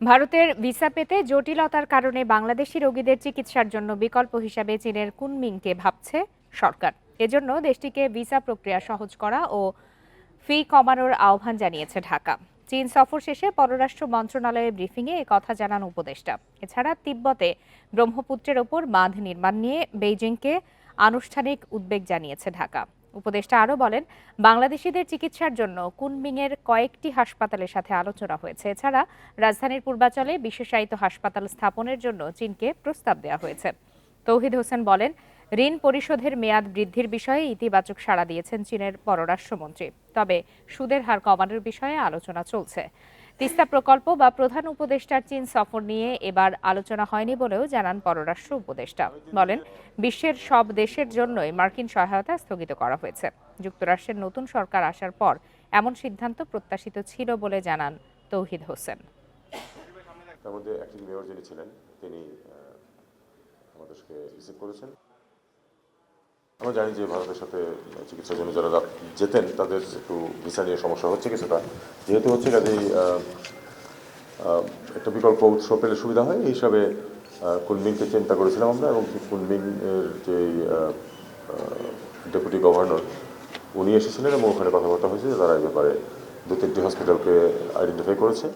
ভারতের ভিসা পেতে জটিলতার কারণে বাংলাদেশি রোগীদের চিকিৎসার জন্য বিকল্প হিসাবে চীনের কুনমিংকে ভাবছে সরকার। এজন্য দেশটিকে ভিসা প্রক্রিয়া সহজ করা ও ফি কমানোর আহ্বান জানিয়েছে ঢাকা। চীন সফর শেষে পররাষ্ট্র মন্ত্রণালয়ের ব্রিফিংয়ে কথা জানান উপদেষ্টা। এছাড়া তিব্বতে ব্রহ্মপুত্রের ওপর বাঁধ নির্মাণ নিয়ে বেইজিংকে আনুষ্ঠানিক উদ্বেগ জানিয়েছে ঢাকা। উপদেষ্টা আরও বলেন, বাংলাদেশিদের চিকিৎসার জন্য কুনমিংয়ের কয়েকটি হাসপাতালের সাথে আলোচনা হয়েছে। এছাড়া রাজধানীর পূর্বাচলে বিশেষায়িত হাসপাতাল স্থাপনের জন্য চীনকে প্রস্তাব দেওয়া হয়েছে। তৌহিদ হোসেন বলেন, ঋণ পরিশোধের মেয়াদ বৃদ্ধির বিষয়ে ইতিবাচক সাড়া দিয়েছেন চীনের পররাষ্ট্রমন্ত্রী। তবে সুদের হার কমানোর বিষয়ে আলোচনা চলছে। তিস্তা প্রকল্প বা প্রধান উপদেষ্টার চীন সফর নিয়ে এবার আলোচনা হয়নি বলেও জানান পররাষ্ট্র উপদেষ্টা। বলেন, বিশ্বের সব দেশের জন্যই মার্কিন সহায়তা স্থগিত করা হয়েছে। যুক্তরাষ্ট্রের নতুন সরকার আসার পর এমন সিদ্ধান্ত প্রত্যাশিত ছিল বলে জানান তৌহিদ হোসেন। তার মধ্যে অ্যাক্টিং মেয়র যিনি ছিলেন, তিনি আমাদেরকে রিসিভ করেছেন। আমরা জানি যে ভারতের সাথে চিকিৎসার জন্য যারা যেতেন তাদের একটু ভিসা নিয়ে সমস্যা হচ্ছে কিছুটা। যেহেতু হচ্ছে কাজেই একটা বিকল্প উৎস পেলে সুবিধা হয় এই হিসাবে আহ, কুনমিংকে চিন্তা করেছিলাম আমরা এবং এর যে ডেপুটি গভর্নর উনি এসেছিলেন এবং ওখানে কথাবার্তা হয়েছে তারা এই ব্যাপারে দু তিনটি হসপিটালকে আইডেন্টিফাই করেছে।